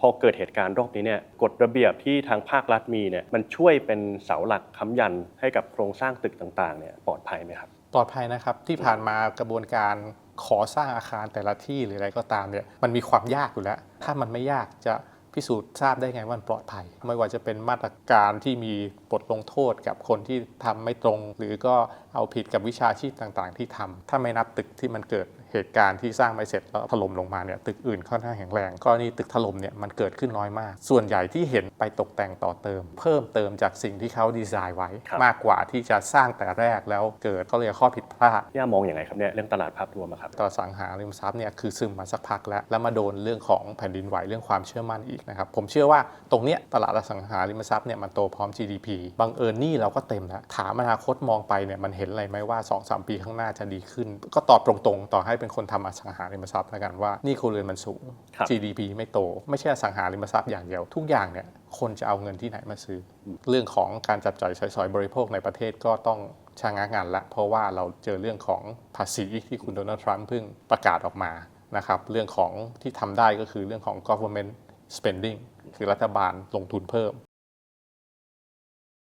พอเกิดเหตุการณ์รอบนี้เนี่ยกฎระเบียบที่ทางภาครัฐมีเนี่ยมันช่วยเป็นเสาหลักค้ำยันให้กับโครงสร้างตึกต่างๆเนี่ยปลอดภัยไหมครับปลอดภัยนะครับที่ผ่านมากระบวนการขอสร้างอาคารแต่ละที่หรืออะไรก็ตามเนี่ยมันมีความยากอยู่แล้ว ถ้ามันไม่ยากจะ พิสูจน์ทราบได้ไงว่ามันปลอดภัย ไม่ว่าจะเป็นมาตรการที่มีบทลงโทษกับคนที่ทำไม่ตรง หรือก็เอาผิดกับวิชาชีพต่างๆ ที่ทำถ้าไม่นับตึกที่มันเกิดเหตุการณ์ที่สร้างไม่เสร็จแล้วถล่มลงมาเนี่ยตึกอื่นค่อนข้างแข็งแรงกรณีตึกถล่มเนี่ยมันเกิดขึ้นน้อยมาก ส่วนใหญ่ที่เห็นไปตกแต่งต่อเติม เพิ่มเติมจากสิ่งที่เขาดีไซน์ไว้ครับมากกว่าที่จะสร้างแต่แรกแล้วเกิดก็เลยกข้อผิดพลาดย่ามองอย่างไรครับเนี่ยเรื่องตลาดภาพรวมอะครับตอสังหาริมทรัพย์เนี่ยคือซึมมาสักพักแล้วแล้วมาโดนเรื่องของแผ่นดินไหวเรื่องความเชื่อมั่นอีกนะครับผมเชื่อว่าตรงเนี้ยตลาดอสังหาริมทรัพย์เนี่ยมันโตพร้อม GDP บังเอิญหนี่เราก็เต็มแล้วถามอนาคตมองไปเนี่ยมันเห็นอะไรไหมว่า 2-3 ปีข้างหน้าจะดีขึ้น ก็ตอบตรงๆ ต่อให้เป็นคนทำอสังหาริมทรัพย์แล้วกันว่าหนี่ครัวเรือนมันสูงครับ GDP ไม่โต ไม่ใช่อสังหาริมทรัพย์อย่างเดียว ทุกอย่างเนี่ยคนจะเอาเงินที่ไหนมาซื้ออเรื่องของการจับจ่ายใช้สอยบริโภคในประเทศก็ต้องชะงักงานละ เพราะว่าเราเจอเรื่องของภาษีที่คุณโดนัลด์ทรัมป์เพิ่งประกาศออกมานะครับเรื่องของที่ทำได้ก็คือเรื่องของ government spending คือรัฐบาลลงทุนเพิ่ม